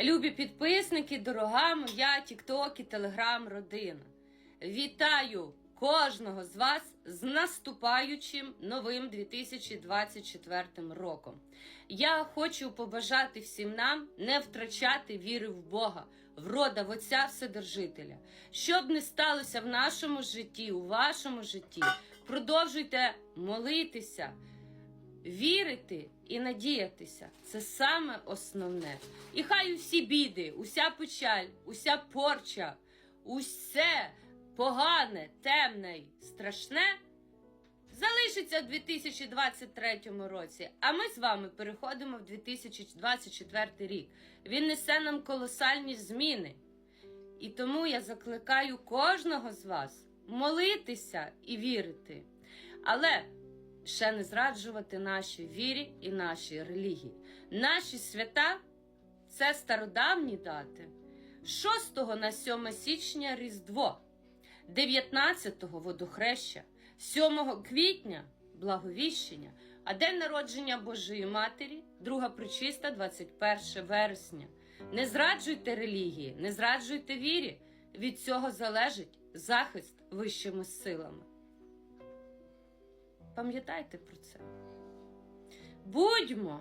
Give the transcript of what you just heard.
Любі підписники, дорога моя Тікток і Телеграм родина. Вітаю кожного з вас з наступаючим новим 2024 роком. Я хочу побажати всім нам не втрачати віри в Бога, в рода в Отця Вседержителя. Щоб не сталося в нашому житті, у вашому житті, продовжуйте молитися. Вірити і надіятися це саме основне. І хай всі біди, уся печаль, уся порча, усе погане, темне й страшне залишиться в 2023 році. А ми з вами переходимо в 2024 рік. Він несе нам колосальні зміни. І тому я закликаю кожного з вас молитися і вірити. Але ще не зраджувати нашій вірі і нашій релігії. Наші свята це стародавні дати. 6 на 7 січня Різдво, 19-го водохреща, 7 квітня благовіщення, а день народження Божої Матері, друга причиста, 21 вересня. Не зраджуйте релігії, не зраджуйте вірі. Від цього залежить захист вищими силами. Пам'ятайте про це. Будьмо